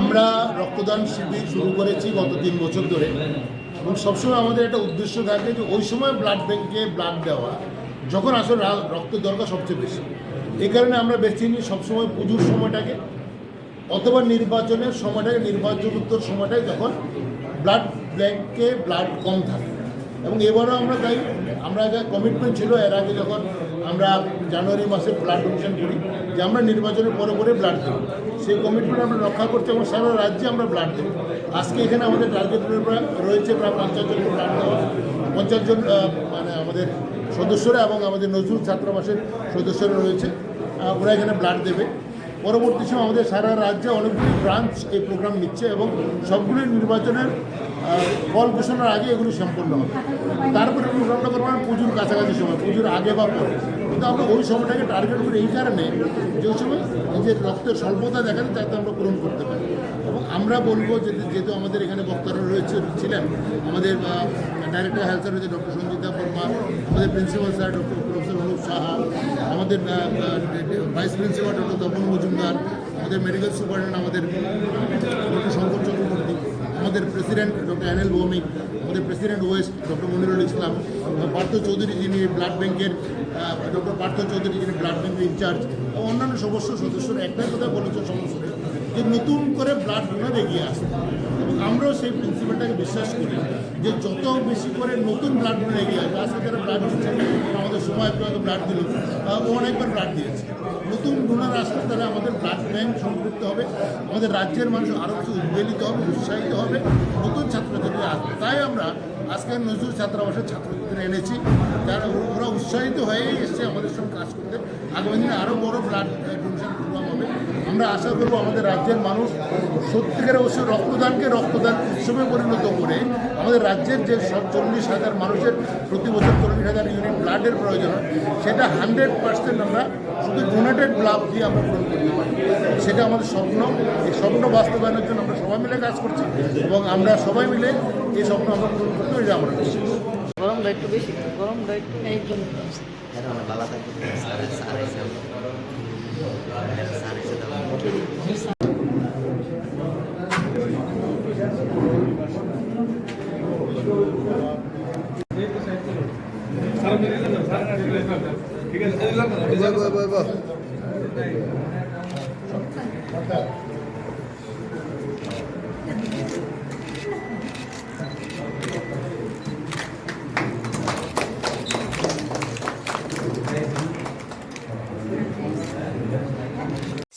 আমরা রক্তদান শিবির শুরু করেছি গত তিন বছর ধরে। এবং সবসময় আমাদের একটা উদ্দেশ্য থাকে যে ওই সময় ব্লাড ব্যাঙ্কে ব্লাড দেওয়া, যখন আসলে রক্তের দরকার সবচেয়ে বেশি। এই কারণে আমরা বেছে নিই সবসময় পুজোর সময়টাকে, অথবা নির্বাচনের সময়টাকে, নির্বাচনোত্তর সময়টায় যখন ব্লাড ব্যাঙ্কে ব্লাড কম থাকে। এবং এবারও আমরা তাই, আমরা কমিটমেন্ট ছিল, এর আগে যখন আমরা জানুয়ারি মাসে ব্লাড ডোনেশন করি, যে আমরা নির্বাচনের পরে পরে ব্লাড দেবো। সেই কমিটমেন্ট আমরা রক্ষা করতে এবং সারা রাজ্যে আমরা ব্লাড দেবো। আজকে এখানে আমাদের টার্গেট রয়েছে প্রায় পঞ্চাশ জন ব্লাড দেওয়া পঞ্চাশ জন মানে আমাদের সদস্যরা এবং আমাদের নজরুল ছাত্রাবাসের সদস্যরা রয়েছে। ওরা এখানে ব্লাড দেবে। পরবর্তী সময় আমাদের সারা রাজ্যে অনেকগুলি ব্রাঞ্চ এই প্রোগ্রাম নিচ্ছে এবং সবগুলি নির্বাচনের ফল ঘোষণার আগে এগুলি সম্পন্ন হবে। তারপরে প্রোগ্রামটা করব আমরা পুজোর কাছাকাছি সময়, পুজোর আগে বা পরে। কিন্তু আমরা ওই সময়টাকে টার্গেট করি এই কারণে যে সময় যে রক্তের স্বল্পতা দেখা যায় তাতে আমরা পূরণ করতে পারি। এবং আমরা বলব যে যেহেতু আমাদের এখানে বক্তারা রয়েছে, ছিলেন, আমাদের ডাইরেক্টর হেলথ সার্ভিসে ডক্টর সঞ্জিতা বর্মা আমাদের principal sir doctor professor Anup Saha আমাদের vice principal doctor Tapan Majumdar, আমাদের মেডিকেল সুপারিনটেন্ডেন্ট আমাদের ডক্টর শঙ্কর চক্রবর্তী, আমাদের প্রেসিডেন্ট ডক্টর অ্যানেল ভৌমিক আমাদের president west doctor Manirul Islam Partha Chowdhury যিনি ব্লাড ব্যাংকের ডক্টর পার্থ চৌধুরী যিনি ব্লাড ব্যাংকের ইনচার্জ অন্যান্য সদস্য সদস্যরা একটাই কথা বলেছে সমস্যা যে নতুন করে ব্লাড ডোনার এগিয়ে আসে এবং আমরাও সেই প্রিন্সিপালটাকে বিশ্বাস করি, যে যত বেশি করে নতুন ব্লাড ডোনার এগিয়ে আসবে, আজকে যারা ব্লাড দিচ্ছে, আমাদের সময় একটু আগে ব্লাড দিল ও অনেকবার ব্লাড দিয়েছে। নতুন ডোনার আসলে তারা আমাদের ব্লাড ব্যাংক সম্পৃক্ত হবে, আমাদের রাজ্যের মানুষ আরও কিছু উদ্বেলিত হবে, উৎসাহিত হবে, নতুন ছাত্রছাত্রী আসবে। তাই আমরা আজকে নজরুল ছাত্রাবাসের ছাত্রদের এনেছি। যারা ওরা উৎসাহিত হয়ে এসছে আমাদের সঙ্গে কাজ করতে। আগামী দিনে আরও বড় ব্লাড ডোনেশন আমরা আশা করব আমাদের রাজ্যের মানুষ সত্যিকারে অবশ্যই রক্তদানকে রক্তদান উৎসবে পরিণত করে আমাদের রাজ্যের যে সব চল্লিশ হাজার মানুষের প্রতি বছর চল্লিশ হাজার ইউনিট ব্লাডের প্রয়োজন সেটা হান্ড্রেড পার্সেন্ট আমরা শুধু ডোনেটেড ব্লাড দিয়ে আমরা পূরণ করতে পারি। সেটা আমাদের স্বপ্ন। এই স্বপ্ন বাস্তবায়নের জন্য আমরা সবাই মিলে কাজ করছি এবং আমরা সবাই মিলে এই স্বপ্ন আমরা পূরণ করতে আমরা বিশ্বাস গরমটা একটু বেশি গরমটা একটু। এখন বালা থাকবে সাড়ে